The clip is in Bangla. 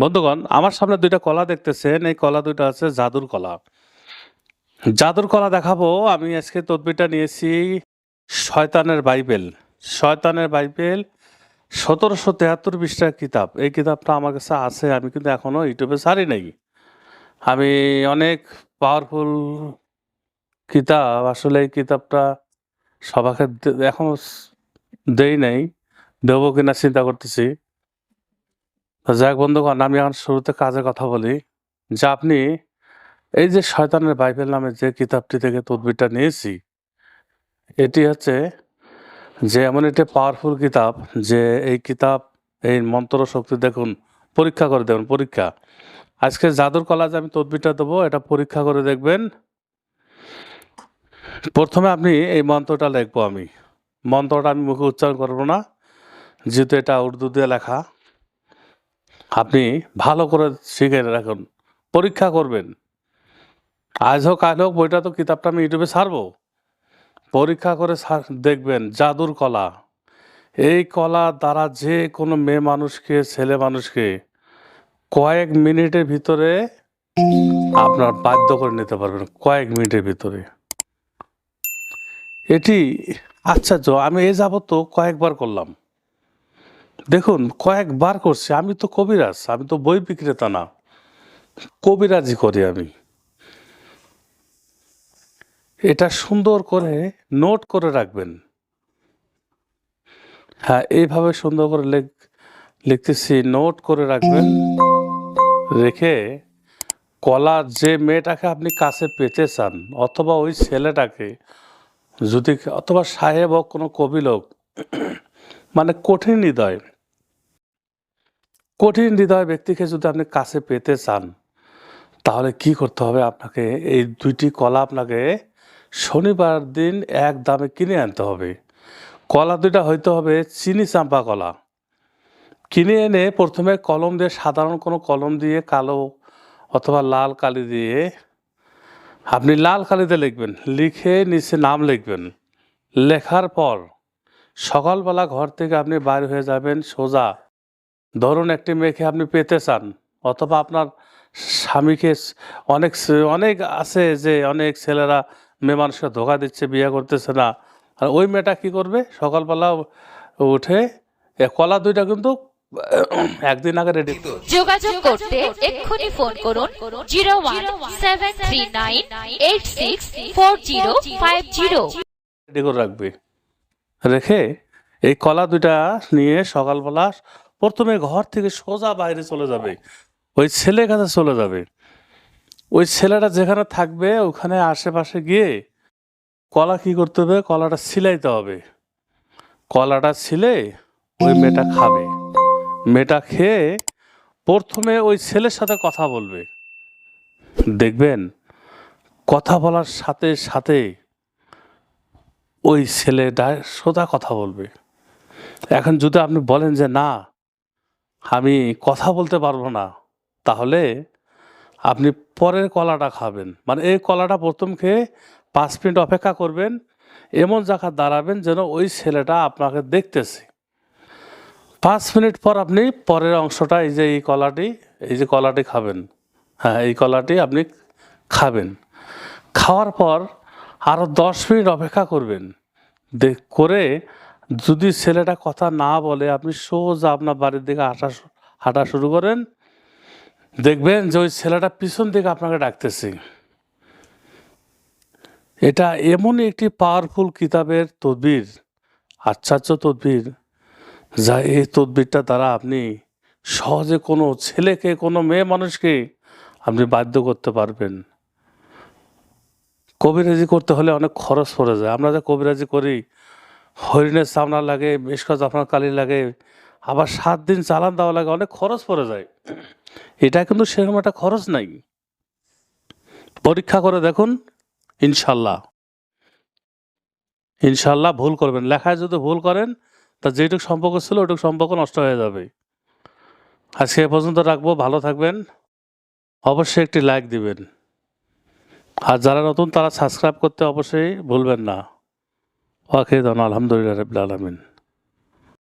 বন্ধুগণ, আমার সামনে দুইটা কলা দেখতেছেন। এই কলা দুইটা আছে জাদুর কলা। জাদুর কলা দেখাবো। আমি আজকে তদবিটা নিয়েছি শয়তানের বাইবেল। শয়তানের বাইবেল, সতেরোশো তেহাত্তর বিশটা কিতাব। এই কিতাবটা আমার কাছে আছে, আমি কিন্তু এখনও ইউটিউবে ছাড়ি নাই। আমি অনেক পাওয়ারফুল কিতাব, আসলে এই কিতাবটা সবাকে এখনও এখনও দেই নাই। দেবো কিনা চিন্তা করতেছি। তো যাক বন্ধুগণ, আমি এখন শুরুতে কাজের কথা বলি। যে আপনি এই যে শয়তানের বাইবেল নামে যে কিতাবটি থেকে তদবিরটা নিয়েছি, এটি হচ্ছে যে এমন একটি পাওয়ারফুল কিতাব যে এই কিতাব, এই মন্ত্র শক্তি দেখুন, পরীক্ষা করে দেখুন, পরীক্ষা। আজকে জাদুর কলা যে আমি তদবিরটা দেবো, এটা পরীক্ষা করে দেখবেন। প্রথমে আপনি এই মন্ত্রটা লিখব আমি। মন্ত্রটা আমি মুখে উচ্চারণ করব না, যেহেতু এটা উর্দু দিয়ে লেখা। আপনি ভালো করে শিখে রাখুন। পরীক্ষা করবেন। আজ হোক, কাল হোক, বইটা তো কিতাবটা আমি ইউটিউবে ছাড়বো পরীক্ষা করে দেখবেন, জাদুর কলা। এই কলা দ্বারা যে কোনো মেয়ে মানুষকে, ছেলে মানুষকে কয়েক মিনিটের ভিতরে আপনার বাধ্য করে নিতে পারবেন, কয়েক মিনিটের ভিতরে। এটি আশ্চর্য। আমি এ যাবত কয়েকবার করলাম। দেখুন, কয়েকবার করছি। আমি তো কবিরাজ, আমি তো বই বিক্রেতা না। কবিরাজি করি আমি। এটা সুন্দর করে নোট করে রাখবেন। হ্যাঁ এইভাবে সুন্দর করে লেখ, লিখতেছি, নোট করে রাখবেন। রেখে কলা যে মেয়েটাকে আপনি কাছে পেতে চান, অথবা ওই ছেলেটাকে, যদি, অথবা সাহেব হোক, কোনো কবি লোক মানে কঠিন হৃদয় কঠিন হৃদয় ব্যক্তিকে যদি আপনি কাছে পেতে চান, তাহলে কি করতে হবে আপনাকে? এই দুইটি কলা আপনাকে শনিবার দিন এক দামে কিনে আনতে হবে। কলা দুইটা হইতে হবে চিনি চাম্পা কলা। কিনে এনে প্রথমে কলম দিয়ে, সাধারণ কোনো কলম দিয়ে, কালো অথবা লাল কালি দিয়ে, আপনি লাল কালিতে লিখবেন। লিখে নিচে নাম লিখবেন। লেখার পর সকালবেলা ঘর থেকে আপনি বাইর হয়ে যাবেন সোজা ধরুন একটি মেয়েকে আপনি পেতে চান অথবা আপনার স্বামীকে অনেক অনেক আছে যে অনেক ছেলেরা মেয়ে মানুষকে ধোকা দিচ্ছে বিয়ে করতেছে না। আর ওই মেয়েটা কি করবে? সকালবেলা উঠে এ কলা দুইটা কিন্তু একদিন আগে রেডি যোগাযোগ করতে এক্ষুনি ফোন করুন zero one seven three nine eight six four zero five zero. Ready করে রাখবে। রেখে এই কলা দুইটা নিয়ে সকালবেলা প্রথমে ঘর থেকে সোজা বাইরে চলে যাবে। ওই ছেলের কাছে চলে যাবে। ওই ছেলেটা যেখানে থাকবে, ওখানে আশেপাশে গিয়ে কলা কি করতে হবে? কলাটা ছিলাইতে হবে। কলাটা ছিলে ওই মেয়েটা খাবে। মেয়েটা খেয়ে প্রথমে ওই ছেলের সাথে কথা বলবে। দেখবেন, কথা বলার সাথে সাথে ওই ছেলেটা সোজা কথা বলবে। এখন যদি আপনি বলেন যে, না আমি কথা বলতে পারব না। তাহলে আপনি পরের কলাটা খাবেন। মানে এই কলাটা প্রথম খেয়ে পাঁচ মিনিট অপেক্ষা করবেন, এমন জায়গা দাঁড়াবেন যেন ওই ছেলেটা আপনাকে দেখতেছে। পাঁচ মিনিট পর আপনি পরের অংশটা, এই যে এই কলাটি, এই যে কলাটি খাবেন। হ্যাঁ এই কলাটি আপনি খাবেন। খাওয়ার পর আরও দশ মিনিট অপেক্ষা করবেন। দেখ করে যদি ছেলেটা কথা না বলে আপনি সোজা আপনার বাড়ির দিকে হাঁটা হাঁটা শুরু করেন, দেখবেন যে ওই ছেলেটা পিছন দিকে আপনাকে ডাকতেছে। এটা এমনই একটি পাওয়ারফুল কিতাবের তদবির, আশ্চর্য তদবির, যা এই তদবিরটা দ্বারা আপনি সহজে কোনো ছেলেকে, কোনো মেয়ে মানুষকে আপনি বাধ্য করতে পারবেন। কবিরাজি করতে হলে অনেক খরচ পড়ে যায়। আমরা যা কবিরাজি করি হরিণের চামড়া লাগে মেশকা জাফরান কালি লাগে, আবার সাত দিন চালান দেওয়া লাগে, অনেক খরচ পড়ে যায়। এটা কিন্তু সেরকম একটা খরচ নাই। পরীক্ষা করে দেখুন, ইনশাল্লাহ। ইনশাল্লাহ ভুল করবেন। লেখায় যদি ভুল করেন, তা যেটুকু সম্পর্ক ছিল ওইটুকু সম্পর্ক নষ্ট হয়ে যাবে। আজকে এ পর্যন্ত রাখব, ভালো থাকবেন। অবশ্যই একটি লাইক দিবেন। আর যারা নতুন, তারা সাবস্ক্রাইব করতে অবশ্যই ভুলবেন না। Vakit Vakıda elhamdülillahi rabbil alemin.